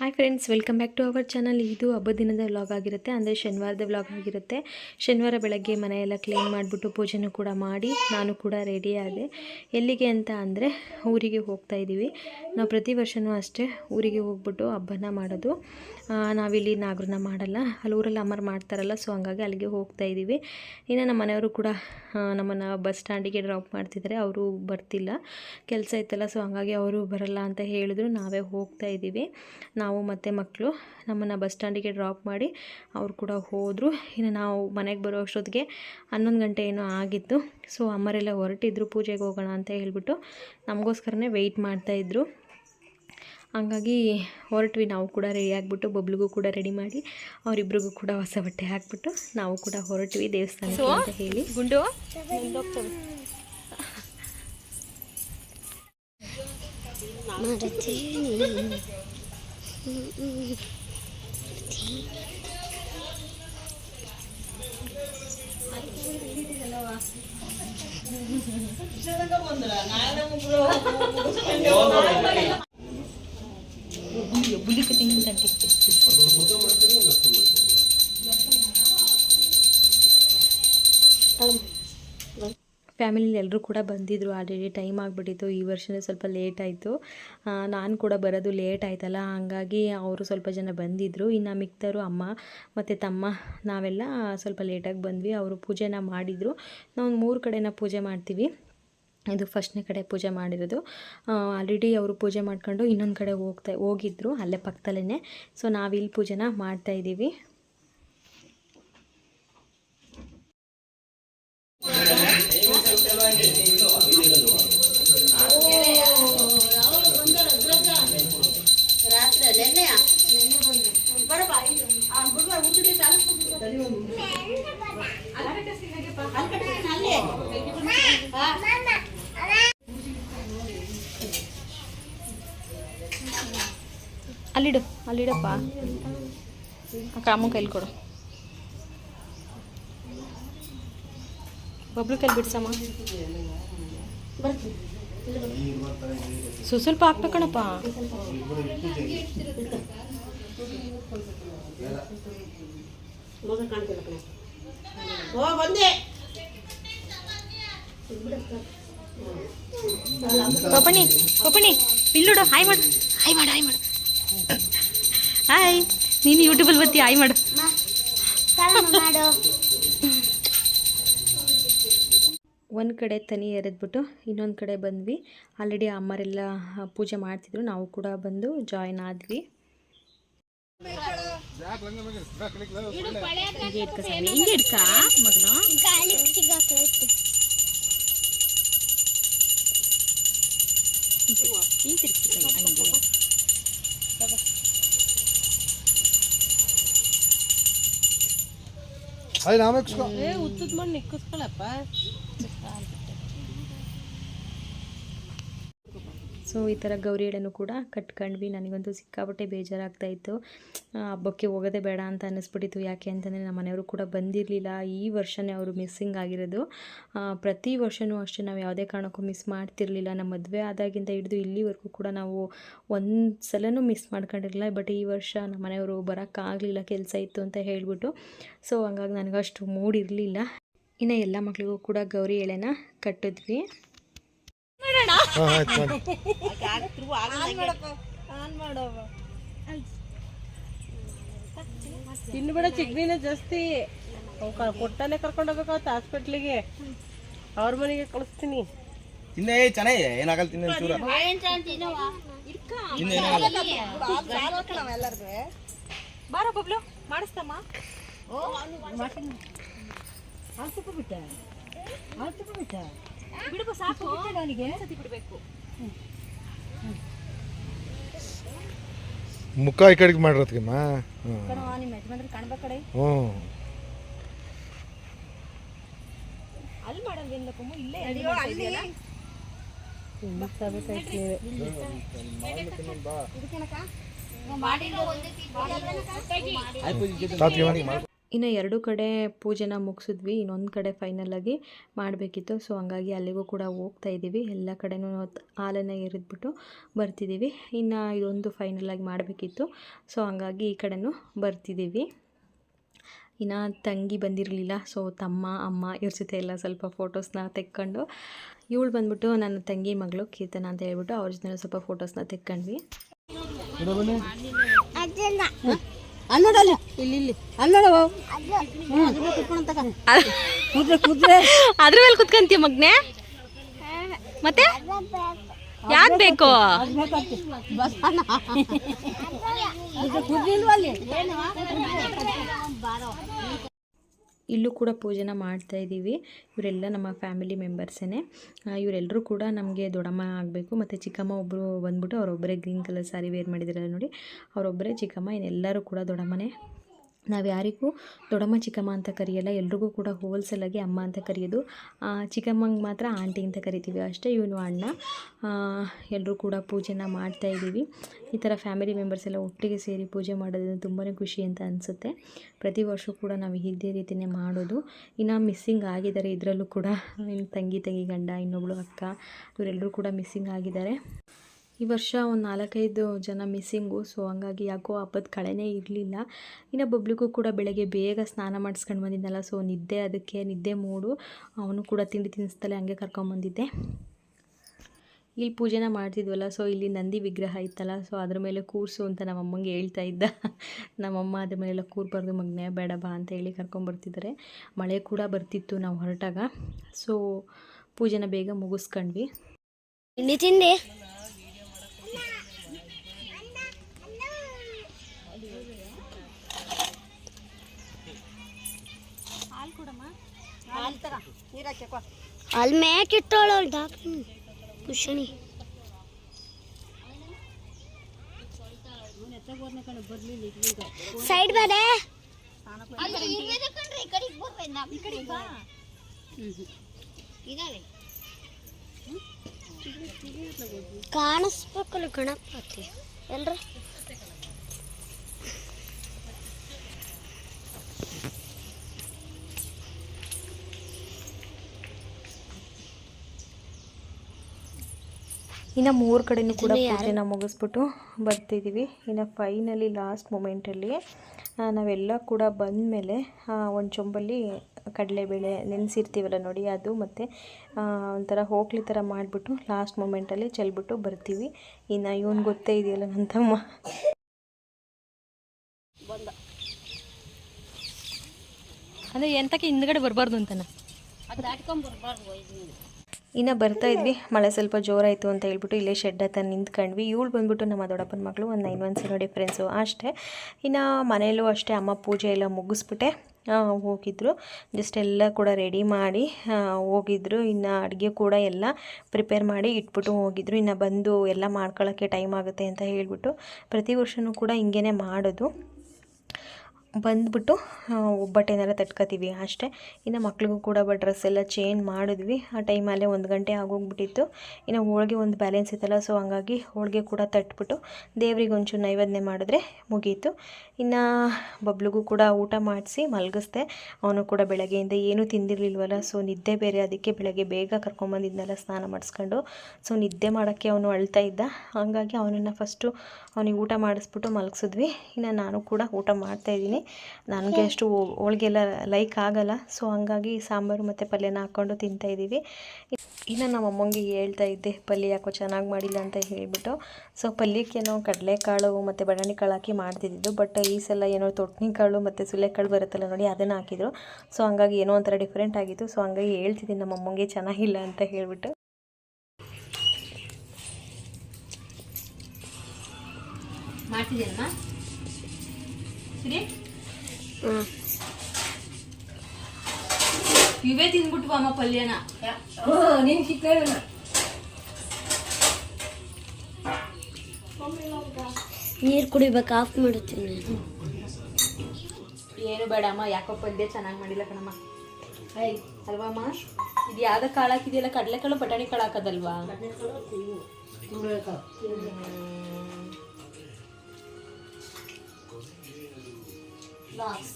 Hi friends welcome back to our channel ಇದು ಹಬ್ಬದ ದಿನದ ವ್ಲಾಗ್ ಆಗಿರುತ್ತೆ. ಅಂದರೆ ಶನಿವಾರದ ವ್ಲಾಗ್ ಆಗಿರುತ್ತೆ. ಶನಿವಾರ ಬೆಳಗ್ಗೆ ಮನೆಯೆಲ್ಲ ಕ್ಲೀನ್ ಮಾಡಿಬಿಟ್ಟು ಪೂಜೆನೂ ಕೂಡ ಮಾಡಿ ನಾನು ಕೂಡ ರೆಡಿ ಆದೆ. ಎಲ್ಲಿಗೆ ಅಂತ ಅಂದರೆ ಊರಿಗೆ ಹೋಗ್ತಾ ಇದ್ದೀವಿ. ನಾವು ಪ್ರತಿ ವರ್ಷವೂ ಅಷ್ಟೇ ಊರಿಗೆ ಹೋಗ್ಬಿಟ್ಟು ಹಬ್ಬನ ಮಾಡೋದು. ನಾವಿಲ್ಲಿ ನಾಗರನ್ನ ಮಾಡಲ್ಲ. ಅಲ್ಲಿ ಊರಲ್ಲಿ ಅಮ್ಮರು ಮಾಡ್ತಾರಲ್ಲ ಸೊ ಹಂಗಾಗಿ ಅಲ್ಲಿಗೆ ಹೋಗ್ತಾ ಇದ್ದೀವಿ. ಇನ್ನು ನಮ್ಮ ಮನೆಯವರು ಕೂಡ ನಮ್ಮನ್ನು ಬಸ್ ಸ್ಟ್ಯಾಂಡಿಗೆ ಡ್ರಾಪ್ ಮಾಡ್ತಿದ್ದಾರೆ. ಅವರು ಬರ್ತಿಲ್ಲ. ಕೆಲಸ ಇತ್ತಲ್ಲ ಸೊ ಹಂಗಾಗಿ ಅವರು ಬರಲ್ಲ ಅಂತ ಹೇಳಿದ್ರು. ನಾವೇ ಹೋಗ್ತಾ ಇದ್ದೀವಿ. ಮತ್ತು ಮಕ್ಕಳು ನಮ್ಮನ್ನು ಬಸ್ ಸ್ಟ್ಯಾಂಡಿಗೆ ಡ್ರಾಪ್ ಮಾಡಿ ಅವ್ರು ಕೂಡ ಹೋದರು. ಇನ್ನು ನಾವು ಮನೆಗೆ ಬರೋ ಅಷ್ಟೊತ್ತಿಗೆ ಹನ್ನೊಂದು ಗಂಟೆ ಏನೋ ಆಗಿತ್ತು. ಸೊ ಅಮ್ಮರೆಲ್ಲ ಹೊರಟಿದ್ರು ಪೂಜೆಗೆ ಹೋಗೋಣ ಅಂತ ಹೇಳ್ಬಿಟ್ಟು ನಮಗೋಸ್ಕರನೇ ವೆಯ್ಟ್ ಮಾಡ್ತಾಯಿದ್ರು ಹಾಗಾಗಿ ಹೊರಟ್ವಿ. ನಾವು ಕೂಡ ರೆಡಿ ಆಗಿಬಿಟ್ಟು ಬಬ್ಲಿಗೂ ಕೂಡ ರೆಡಿ ಮಾಡಿ ಅವರಿಬ್ರಿಗೂ ಕೂಡ ಹೊಸ ಬಟ್ಟೆ ಹಾಕ್ಬಿಟ್ಟು ನಾವು ಕೂಡ ಹೊರಟ್ವಿ ದೇವಸ್ಥಾನಕ್ಕೆ ಅಂತ ಹೇಳಿ. ಗುಂಡು? Bully ka tingin sa dito. ಫ್ಯಾಮಿಲಿಲಿ ಎಲ್ಲರೂ ಕೂಡ ಬಂದಿದ್ದರು ಆಲ್ರೆಡಿ ಟೈಮ್ ಆಗಿಬಿಟ್ಟಿತ್ತು. ಈ ವರ್ಷನೇ ಸ್ವಲ್ಪ ಲೇಟ್ ಆಯಿತು. ನಾನು ಕೂಡ ಬರೋದು ಲೇಟ್ ಆಯ್ತಲ್ಲ, ಹಾಗಾಗಿ ಅವರು ಸ್ವಲ್ಪ ಜನ ಬಂದಿದ್ದರು ಇನ್ನು ಮಿಕ್ತರು ಅಮ್ಮ ಮತ್ತು ತಮ್ಮ ನಾವೆಲ್ಲ ಸ್ವಲ್ಪ ಲೇಟಾಗಿ ಬಂದ್ವಿ. ಅವರು ಪೂಜೆನ ಮಾಡಿದರು. ನಾವು ಮೂರು ಕಡೆನ ಪೂಜೆ ಮಾಡ್ತೀವಿ. ಇದು ಫಸ್ಟ್ನೇ ಕಡೆ ಪೂಜೆ ಮಾಡಿರೋದು. ಆಲ್ರೆಡಿ ಅವರು ಪೂಜೆ ಮಾಡ್ಕೊಂಡು ಇನ್ನೊಂದು ಕಡೆ ಹೋಗ್ತಾ, ಹೋಗಿದ್ರು, ಅಲ್ಲೇ ಪಕ್ಕದಲ್ಲೇ ಸೊ ನಾವಿಲ್ಲಿ ಪೂಜೆನ ಮಾಡ್ತಾ ಅಲ್ಲಿಡು ಅಲ್ಲಿಡಪ್ಪ ಅಕ್ಕ ಅಮ್ಮ ಕೈಲಿ ಕೊಡು ಬಬ್ಲು ಕೈಲಿ ಬಿಡ್ಸಮ್ಮ ಸ್ವ- ಸ್ವಲ್ಪ ಹಾಕ್ಬೇಕಣಪ್ಪ ಓ ಬಂದೆ ಪಪಣಿ ಪಪಣಿ ಇಲ್ಲುಡು ಹಾಯ್ ಮಾಡು. ಹಾಯ್ ಮಾಡು ಹಾಯ್ ಮಾಡು. ಹಾಯ್. ನೀನು ಯೂಟ್ಯೂಬಲ್ಲಿ ಬರ್ತೀಯ, ಹಾಯ್ ಮಾಡು. ಒಂದು ಕಡೆ ತನಿ ಎರೆದ್ಬಿಟ್ಟು ಇನ್ನೊಂದು ಕಡೆ ಬಂದ್ವಿ. ಆಲ್ರೆಡಿ ಅಮ್ಮರೆಲ್ಲ ಪೂಜೆ ಮಾಡ್ತಿದ್ರು. ನಾವು ಕೂಡ ಬಂದು ಜಾಯಿನ್ ಆದ್ವಿ. ನಾವೇ ಉತ್ತದ ಸ್ವಾಮಿ. ಹಿಂಗೆ ಸೊ ಈ ಥರ ಗೌರಿ ಎಳೆನೂ ಕೂಡ ಕಟ್ಕೊಂಡ್ವಿ. ನನಗಂತೂ ಸಿಕ್ಕಾಪಟ್ಟೆ ಬೇಜಾರಾಗ್ತಾ ಇತ್ತು. ಆ, ಹಬ್ಬಕ್ಕೆ ಹೋಗೋದೇ ಬೇಡ ಅಂತ ಅನ್ನಿಸ್ಬಿಟ್ಟಿತ್ತು. ಯಾಕೆ ಅಂತಂದರೆ ನಮ್ಮ ಮನೆಯವರು ಕೂಡ ಬಂದಿರಲಿಲ್ಲ. ಈ ವರ್ಷನೇ ಅವರು ಮಿಸ್ಸಿಂಗ್ ಆಗಿರೋದು. ಪ್ರತಿ ವರ್ಷವೂ ಅಷ್ಟೇ ನಾವು ಯಾವುದೇ ಕಾರಣಕ್ಕೂ ಮಿಸ್ ಮಾಡ್ತಿರ್ಲಿಲ್ಲ. ನಮ್ಮ ಮದುವೆ ಆದಾಗಿಂದ ಹಿಡಿದು ಇಲ್ಲಿವರೆಗೂ ಕೂಡ ನಾವು ಒಂದು ಸಲನೂ ಮಿಸ್ ಮಾಡ್ಕೊಂಡಿರಲಿಲ್ಲ. ಬಟ್ ಈ ವರ್ಷ ನಮ್ಮ ಮನೆಯವರು ಬರೋಕ್ಕಾಗಲಿಲ್ಲ. ಕೆಲಸ ಇತ್ತು ಅಂತ ಹೇಳಿಬಿಟ್ಟು. ಸೊ ಹಂಗಾಗಿ ನನಗಷ್ಟು ಮೂಡಿರಲಿಲ್ಲ. ಇನ್ನು ಎಲ್ಲ ಮಕ್ಕಳಿಗೂ ಕೂಡ ಗೌರಿ ಎಳೆನ ಕಟ್ಟಿದ್ವಿ. ಹಾಂ ಆಯ್ತು ಮಾಡಿ. ಚಿಗ್ನಿನ ಜಾಸ್ತಿ. ಕೊಟ್ಟನೆ ಕರ್ಕೊಂಡು ಹೋಗ್ಬೇಕಾವತ್ತು ಹಾಸ್ಪಿಟ್ಲಿಗೆ ಅವ್ರ ಮನೆಗೆ ಕಳಿಸ್ತೀನಿ. ತಿನ್ನೇ ಚೆನ್ನಾಗಿ ಏನಾಗಲ್ಲ ತಿನ್ನ ಚೂರ ಬಾರೋ ಬಬ್ಲು ಮಾಡಿಸ್ತಮ್ಮ. ಸಾಕು. ಸತಿ ಬಿಡಬೇಕು. ಮುಖ ಈ ಕಡೆಗೆ ಮಾಡಿರತ್ಕಮ್ಮ ಹ್ಞೂ ನಿಮ್ಮ ಯಜಮಾನ್ರು ಕಡೆ. ಹ್ಞೂ ಅಲ್ಲಿ ಇಲ್ಲೇ ಇನ್ನು ಎರಡು ಕಡೆ ಪೂಜೆನ ಮುಗಿಸಿದ್ವಿ ಇನ್ನೊಂದು ಕಡೆ ಫೈನಲಾಗಿ ಮಾಡಬೇಕಿತ್ತು. ಸೊ ಹಂಗಾಗಿ ಅಲ್ಲಿಗೂ ಕೂಡ ಹೋಗ್ತಾ ಇದ್ದೀವಿ. ಎಲ್ಲ ಕಡೆನೂ ಹಾಲನ್ನು ಎರಿದ್ಬಿಟ್ಟು ಬರ್ತಿದ್ದೀವಿ. ಇನ್ನು ಇದೊಂದು ಫೈನಲಾಗಿ ಮಾಡಬೇಕಿತ್ತು. ಸೊ ಹಂಗಾಗಿ ಈ ಕಡೆನೂ ಬರ್ತಿದ್ದೀವಿ. ಇನ್ನು ತಂಗಿ ಬಂದಿರಲಿಲ್ಲ. ಸೊ ತಮ್ಮ ಅಮ್ಮ ಇವ್ರ ಜೊತೆ ಎಲ್ಲ ಸ್ವಲ್ಪ ಫೋಟೋಸ್ನ ತೆಕ್ಕೊಂಡು ಇವಳು ಬಂದ್ಬಿಟ್ಟು ನನ್ನ ತಂಗಿ ಮಗಳು ಕೀರ್ತನ ಅಂತ ಹೇಳ್ಬಿಟ್ಟು ಅವ್ರ ಜೊತೆ ಸ್ವಲ್ಪ ಫೋಟೋಸ್ನ ತೆಕ್ಕೊಂಡ್ವಿ. ಅನ್ನೋಡಲ್ಲ ಇಲ್ಲಿ ಇಲ್ಲಿ. ಅನ್ನೋಡ ಕುದುರೆ ಕುದ್ರೆ ಅದ್ರ ಮೇಲೆ ಕುತ್ಕಂತೀಯ ಮಗ್ನೆ? ಮತ್ತೆ? ಯಾಕ್ ಬೇಕು? ಇಲ್ವಾ ಅಲ್ಲಿ? ಇಲ್ಲೂ ಕೂಡ ಪೂಜೆನ ಮಾಡ್ತಾ ಇದ್ದೀವಿ. ಇವರೆಲ್ಲ ನಮ್ಮ ಫ್ಯಾಮಿಲಿ ಮೆಂಬರ್ಸೇ ಇವರೆಲ್ಲರೂ ಕೂಡ ನಮಗೆ ದೊಡ್ಡಮ್ಮ ಆಗಬೇಕು, ಮತ್ತು ಚಿಕ್ಕಮ್ಮ ಒಬ್ಬರು ಬಂದ್ಬಿಟ್ಟು ಅವರೊಬ್ಬರೇ ಗ್ರೀನ್ ಕಲರ್ ಸ್ಯಾರಿ ವೇರ್ ಮಾಡಿದ್ದಾರೆ ನೋಡಿ. ಅವರೊಬ್ಬರೇ ಚಿಕ್ಕಮ್ಮ, ಇನ್ನೆಲ್ಲರೂ ಕೂಡ ದೊಡ್ಡಮ್ಮನೇ. ನಾವು ಯಾರಿಗೂ ದೊಡ್ಡಮ್ಮ, ಚಿಕ್ಕಮ್ಮ ಅಂತ ಕರೆಯಲ್ಲ, ಎಲ್ರಿಗೂ ಕೂಡ ಹೋಲ್ಸೇಲಾಗಿ ಅಮ್ಮ ಅಂತ ಕರೆಯೋದು. ಚಿಕ್ಕಮ್ಮಂಗೆ ಮಾತ್ರ ಆಂಟಿ ಅಂತ ಕರಿತೀವಿ ಅಷ್ಟೇ, ಇವನು ಅಣ್ಣ. ಎಲ್ಲರೂ ಕೂಡ ಪೂಜೆನ ಮಾಡ್ತಾ ಇದ್ದೀವಿ. ಈ ಥರ ಫ್ಯಾಮಿಲಿ ಮೆಂಬರ್ಸ್ ಎಲ್ಲ ಒಟ್ಟಿಗೆ ಸೇರಿ ಪೂಜೆ ಮಾಡೋದ್ರಿಂದ ತುಂಬಾ ಖುಷಿ ಅಂತ ಅನಿಸುತ್ತೆ. ಪ್ರತಿ ವರ್ಷ ಕೂಡ ನಾವು ಇದೇ ರೀತಿಯೇ ಮಾಡೋದು. ಇನ್ನು ಮಿಸ್ಸಿಂಗ್ ಆಗಿದ್ದಾರೆ, ಇದರಲ್ಲೂ ಕೂಡ ಇನ್ನು ತಂಗಿ ತಂಗಿ ಗಂಡ, ಇನ್ನೊಬ್ಳು ಅಕ್ಕ ಇವರೆಲ್ಲರೂ ಕೂಡ ಮಿಸ್ಸಿಂಗ್ ಆಗಿದ್ದಾರೆ. ಈ ವರ್ಷ ಒಂದು ನಾಲ್ಕೈದು ಜನ ಮಿಸ್ಸಿಂಗು, ಸೊ ಹಂಗಾಗಿ ಯಾಕೋ ಹಬ್ಬದ ಕಳೆನೇ ಇರಲಿಲ್ಲ. ಇನ್ನು ಬಬ್ಲಿಗೂ ಕೂಡ ಬೆಳಗ್ಗೆ ಬೇಗ ಸ್ನಾನ ಮಾಡಿಸ್ಕೊಂಡು ಬಂದಿದ್ದನಲ್ಲ ಸೊ ನಿದ್ದೆ ಅದಕ್ಕೆ ನಿದ್ದೆ ಮೂಡು. ಅವನು ಕೂಡ ತಿಂಡಿ ತಿನ್ನಿಸ್ತಲೇ ಹಂಗೆ ಕರ್ಕೊಂಬಂದಿದ್ದೆ ಇಲ್ಲಿ ಪೂಜೆನ ಮಾಡ್ತಿದ್ವಲ್ಲ, ಸೊ ಇಲ್ಲಿ ನಂದಿ ವಿಗ್ರಹ ಇತ್ತಲ್ಲ ಸೊ ಅದ್ರ ಮೇಲೆ ಕೂರಿಸು ಅಂತ ನಮ್ಮಮ್ಮಂಗೆ ಹೇಳ್ತಾ ಇದ್ದ. ನಮ್ಮಮ್ಮ ಅದ್ರ ಮೇಲೆಲ್ಲ ಕೂರ್ಬಾರ್ದು ಮಗ್ನೆ, ಬೇಡ ಬಾ ಅಂತ ಹೇಳಿ ಕರ್ಕೊಂಬರ್ತಿದ್ದಾರೆ ಮಳೆ ಕೂಡ ಬರ್ತಿತ್ತು ನಾವು ಹೊರಟಾಗ. ಸೊ ಪೂಜೆನ ಬೇಗ ಮುಗಿಸ್ಕೊಂಡ್ವಿ. ತಿಂಡಿ ಅಲ್ಲಿ ಮೇಕಿಟ್ಟೋಳು ಡಾಕ್ಟ್ರು ಕುಶನಿ. ಸೈಡ್ ಬರೇ ಕಾಣಿಸ್ಬೇಕಲ್ಲ ಗಣಪತಿ ಎಲ್ರ? ಇನ್ನು ಮೂರು ಕಡೆನೂ ಕೂಡ ಪೂಜೆನ ಮುಗಿಸ್ಬಿಟ್ಟು ಬರ್ತಿದ್ದೀವಿ ಇನ್ನು ಫೈನಲಿ ಲಾಸ್ಟ್ ಮೂಮೆಂಟಲ್ಲಿ ನಾವೆಲ್ಲ ಕೂಡ ಬಂದಮೇಲೆ ಒಂದು ಚೊಂಬಲ್ಲಿ ಕಡಲೆಬೇಳೆ ನೆನೆಸಿರ್ತೀವಲ್ಲ ನೋಡಿ ಅದು ಮತ್ತು ಒಂಥರ ಹೋಗ್ಲಿ ಥರ ಮಾಡಿಬಿಟ್ಟು ಲಾಸ್ಟ್ ಮೂಮೆಂಟಲ್ಲಿ ಚೆಲ್ಬಿಟ್ಟು ಬರ್ತೀವಿ. ಇನ್ನು ಇವನು ಗೊತ್ತೇ ಇದೆಯಲ್ಲ ನನ್ನ ತಮ್ಮ ಅಂದರೆ ಎಂತಕ್ಕೆ ಹಿಂದ್ಗಡೆ ಬರಬಾರ್ದು ಅಂತನ? ಇನ್ನು ಬರ್ತಾ ಇದ್ವಿ. ಮಳೆ ಸ್ವಲ್ಪ ಜೋರಾಯಿತು ಅಂತ ಹೇಳ್ಬಿಟ್ಟು ಇಲ್ಲೇ ಶೆಡ್ ಹತ್ತ ನಿಂತ್ಕೊಂಡ್ವಿ. ಇವಳು ಬಂದ್ಬಿಟ್ಟು ನಮ್ಮ ದೊಡ್ಡಪ್ಪನ ಮಗಳು ಒಂದು ನೈನ್ ಒನ್ ಇರೋ ಡಿಫ್ರೆನ್ಸು ಅಷ್ಟೇ. ಇನ್ನು ಮನೆಯಲ್ಲೂ ಅಷ್ಟೇ ಅಮ್ಮ ಪೂಜೆ ಎಲ್ಲ ಮುಗಿಸ್ಬಿಟ್ಟೆ. ಹೋಗಿದ್ರು. ಜಸ್ಟ್ ಎಲ್ಲ ಕೂಡ ರೆಡಿ ಮಾಡಿ ಹೋಗಿದ್ರು. ಇನ್ನು ಅಡುಗೆ ಕೂಡ ಎಲ್ಲ ಪ್ರಿಪೇರ್ ಮಾಡಿ ಇಟ್ಬಿಟ್ಟು ಹೋಗಿದ್ರು. ಇನ್ನು ಬಂದು ಎಲ್ಲ ಮಾಡ್ಕೊಳ್ಳೋಕ್ಕೆ ಟೈಮ್ ಆಗುತ್ತೆ ಅಂತ ಹೇಳಿಬಿಟ್ಟು ಪ್ರತಿ ವರ್ಷವೂ ಕೂಡ ಹಿಂಗೇ ಮಾಡೋದು. ಬಂದ್ಬಿಟ್ಟು ಒಬ್ಬಟ್ಟೆನೆಲ್ಲ ತಟ್ಕೊತೀವಿ ಅಷ್ಟೇ. ಇನ್ನು ಮಕ್ಳಿಗೂ ಕೂಡ ಬ ಡ್ರೆಸ್ ಎಲ್ಲ ಚೇಂಜ್ ಮಾಡಿದ್ವಿ. ಆ ಟೈಮಲ್ಲೇ ಒಂದು ಗಂಟೆ ಆಗೋಗ್ಬಿಟ್ಟಿತ್ತು. ಇನ್ನು ಹೋಳಿಗೆ ಒಂದು ಬ್ಯಾಲೆನ್ಸ್ ಇತ್ತಲ್ಲ ಸೊ ಹಂಗಾಗಿ ಹೋಳಿಗೆ ಕೂಡ ತಟ್ಬಿಟ್ಟು ದೇವ್ರಿಗೆ ಒಂಚೂರು ನೈವೇದ್ಯ ಮಾಡಿದ್ರೆ ಮುಗೀತು. ಇನ್ನು ಬಬ್ಲಿಗೂ ಕೂಡ ಊಟ ಮಾಡಿಸಿ ಮಲಗಿಸ್ದೆ. ಅವನು ಕೂಡ ಬೆಳಗ್ಗೆಯಿಂದ ಏನೂ ತಿಂದಿರಲಿಲ್ವಲ್ಲ, ಸೊ ನಿದ್ದೆ ಬೇರೆ. ಅದಕ್ಕೆ ಬೆಳಗ್ಗೆ ಬೇಗ ಕರ್ಕೊಂಬಂದಿದ್ನಲ್ಲ, ಸ್ನಾನ ಮಾಡಿಸ್ಕೊಂಡು. ಸೊ ನಿದ್ದೆ ಮಾಡೋಕ್ಕೆ ಅವನು ಅಳ್ತಾ ಇದ್ದ. ಹಾಗಾಗಿ ಅವನನ್ನು ಫಸ್ಟು ಅವನಿಗೆ ಊಟ ಮಾಡಿಸ್ಬಿಟ್ಟು ಮಲಗಿಸಿದ್ವಿ. ಇನ್ನು ನಾನು ಕೂಡ ಊಟ ಮಾಡ್ತಾಯಿದ್ದೀನಿ ನನಗೆ ಅಷ್ಟು ಹೋಳಿಗೆಲ್ಲ ಲೈಕ್ ಆಗಲ್ಲ. ಸೊ ಹಂಗಾಗಿ ಸಾಂಬಾರು ಮತ್ತು ಪಲ್ಯನ ಹಾಕ್ಕೊಂಡು ತಿಂತಾಯಿದ್ದೀವಿ ಇನ್ನು ನಮ್ಮ ಅಮ್ಮಂಗೆ ಹೇಳ್ತಾ ಇದ್ದೆ, ಪಲ್ಯ ಯಾಕೋ ಚೆನ್ನಾಗಿ ಮಾಡಿಲ್ಲ ಅಂತ ಹೇಳಿಬಿಟ್ಟು. ಸೊ ಪಲ್ಯಕ್ಕೇನೋ ಕಡಲೆಕಾಳು ಮತ್ತು ಬಟಾಣಿ ಕಾಳು ಹಾಕಿ ಮಾಡ್ತಿದ್ದಿದ್ದು ಬಟ್ ಈ ಸಲ ಏನೋ ತೊಟ್ನಿಕಾಳು ಮತ್ತು ಸುಲೆಕಾಳು ಬರುತ್ತಲ್ಲ ನೋಡಿ ಅದನ್ನು ಹಾಕಿದ್ರು. ಸೊ ಹಂಗಾಗಿ ಏನೋ ಒಂಥರ ಡಿಫ್ರೆಂಟ್ ಆಗಿತ್ತು. ಸೊ ಹಂಗಾಗಿ ಹೇಳ್ತಿದ್ದೀನಿ ನಮ್ಮ ಅಮ್ಮಂಗೆ ಚೆನ್ನಾಗಿಲ್ಲ ಅಂತ ಹೇಳಿಬಿಟ್ಟು. ಇವೇ ತಿಂದ್ಬಿಟ್ವು ಅಮ್ಮ ಪಲ್ಯನ ನೀನು ಸಿಕ್ಕಲ್ಲ ನೀರು ಕುಡಿಬೇಕು ಆಫ್ ಮಾಡುತ್ತೀನಿ. ಏನು ಬೇಡ ಅಮ್ಮ ಯಾಕೋ ಪಲ್ಯ ಚೆನ್ನಾಗಿ ಮಾಡಿಲ್ಲ ಕಣಮ್ಮ. ಐ ಅಲ್ವಾ ಅಮ್ಮ? ಇದು ಯಾವ್ದು ಕಾಳು ಹಾಕಿದೆಯಲ್ಲ ಕಡಲೆಕಾಳು ಬಟಾಣಿ ಕಾಳು ಹಾಕೋದಲ್ವಾ?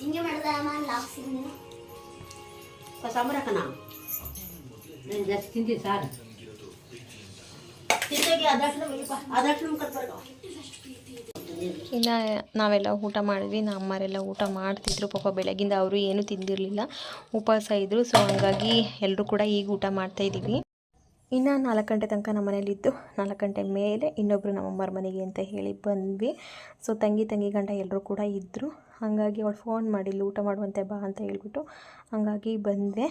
ಹಿಂಗೆ ಸಾಂಬಾರಕ್ಕನ ನಾನು ಜಾಸ್ತಿ ತಿಂತೀನಿ ಸಾರು? ತಿಂದಾಗಿ ಅದಷ್ಟು ಕಟ್ಬಾರ್ದು ಇನ್ನು ನಾವೆಲ್ಲ ಊಟ ಮಾಡಿದ್ವಿ, ನಮ್ಮ ಅಮ್ಮರೆಲ್ಲ ಊಟ ಮಾಡ್ತಿದ್ರು. ಪಾಪ ಬೆಳಗಿಂದ ಅವರು ಏನೂ ತಿಂದಿರಲಿಲ್ಲ. ಉಪವಾಸ ಇದ್ದರು ಸೊ ಹಂಗಾಗಿ ಎಲ್ಲರೂ ಕೂಡ ಈಗ ಊಟ ಮಾಡ್ತಾಯಿದ್ದೀವಿ ಇನ್ನು ನಾಲ್ಕು ಗಂಟೆ ತನಕ ನಮ್ಮ ಮನೇಲಿದ್ದು ನಾಲ್ಕು ಗಂಟೆ ಮೇಲೆ ಇನ್ನೊಬ್ಬರು ನಮ್ಮಮ್ಮರ ಮನೆಗೆ ಅಂತ ಹೇಳಿ ಬಂದ್ವಿ. ಸೊ ತಂಗಿ ತಂಗಿ ಗಂಡ ಎಲ್ಲರೂ ಕೂಡ ಇದ್ದರು ಹಾಗಾಗಿ ಅವಳು ಫೋನ್ ಮಾಡಿಲ್ಲ ಊಟ ಮಾಡುವಂತೆ ಬಾ ಅಂತ ಹೇಳ್ಬಿಟ್ಟು ಹಾಗಾಗಿ ಬಂದೆ.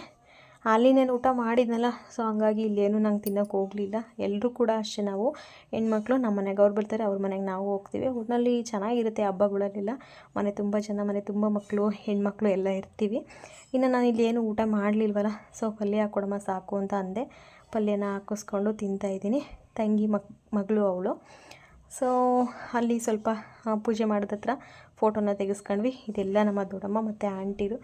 ಅಲ್ಲಿನೇನು ಊಟ ಮಾಡಿದ್ನಲ್ಲ ಸೊ ಹಂಗಾಗಿ ಇಲ್ಲೇನು ನಂಗೆ ತಿನ್ನೋಕೆ ಹೋಗಲಿಲ್ಲ. ಎಲ್ಲರೂ ಕೂಡ ಅಷ್ಟೇ ನಾವು. ಹೆಣ್ಮಕ್ಳು ನಮ್ಮ ಮನೆಗೆ ಅವ್ರು ಬರ್ತಾರೆ, ಅವ್ರ ಮನೆಗೆ ನಾವು ಹೋಗ್ತೀವಿ. ಒಟ್ಟಿನಲ್ಲಿ ಚೆನ್ನಾಗಿರುತ್ತೆ ಹಬ್ಬಗಳಲ್ಲೆಲ್ಲ. ಮನೆ ತುಂಬ ಜನ, ಮನೆ ತುಂಬ ಮಕ್ಕಳು, ಹೆಣ್ಮಕ್ಳು ಎಲ್ಲ ಇರ್ತೀವಿ. ಇನ್ನು ನಾನು ಇಲ್ಲಿ ಏನು ಊಟ ಮಾಡಲಿಲ್ವಲ್ಲ ಸೊ ಪಲ್ಯ ಹಾಕೊಡಮ್ಮ ಸಾಕು ಅಂತ ಅಂದೆ. ಪಲ್ಯನ ಹಾಕಿಸ್ಕೊಂಡು ತಿಂತಾಯಿದ್ದೀನಿ ತಂಗಿ ಮಕ್, ಮಗಳು ಅವಳು. ಸೊ ಅಲ್ಲಿ ಸ್ವಲ್ಪ ಪೂಜೆ ಮಾಡಿದ ಹತ್ರ ಫೋಟೋನ ತೆಗೆಸ್ಕೊಂಡ್ವಿ. ಇದೆಲ್ಲ ನಮ್ಮ ದೊಡ್ಡಮ್ಮ ಮತ್ತು ಆಂಟಿರು.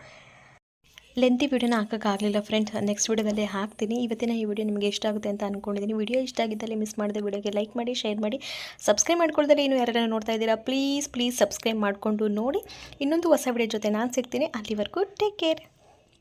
ಲೆಂತಿ ವಿಡಿಯೋನ ಹಾಕೋಕ್ಕಾಗಲಿಲ್ಲ ಫ್ರೆಂಡ್ಸ್ ನೆಕ್ಸ್ಟ್ ವೀಡಿಯೋದಲ್ಲಿ ಹಾಕ್ತೀನಿ. ಇವತ್ತಿನ ಈ ವಿಡಿಯೋ ನಿಮಗೆ ಇಷ್ಟ ಆಗುತ್ತೆ ಅಂತ ಅಂದ್ಕೊಂಡಿದ್ದೀನಿ ವಿಡಿಯೋ ಇಷ್ಟ ಆಗಿದ್ದಲ್ಲಿ ಮಿಸ್ ಮಾಡಿದ ವಿಡಿಯೋಗೆ ಲೈಕ್ ಮಾಡಿ ಶೇರ್ ಮಾಡಿ ಸಬ್ಸ್ಕ್ರೈಬ್ ಮಾಡ್ಕೊಳ್ತಾರೆ ಇನ್ನು ಯಾರೆಲ್ಲ ನೋಡ್ತಾ ಇದ್ದೀರಾ ಪ್ಲೀಸ್ ಪ್ಲೀಸ್ ಸಬ್ಸ್ಕ್ರೈಬ್ ಮಾಡಿಕೊಂಡು ನೋಡಿ. ಇನ್ನೊಂದು ಹೊಸ ವಿಡಿಯೋ ಜೊತೆ ನಾನು ಸಿಗ್ತೀನಿ. ಅಲ್ಲಿವರೆಗೂ ಟೇಕ್ ಕೇರ್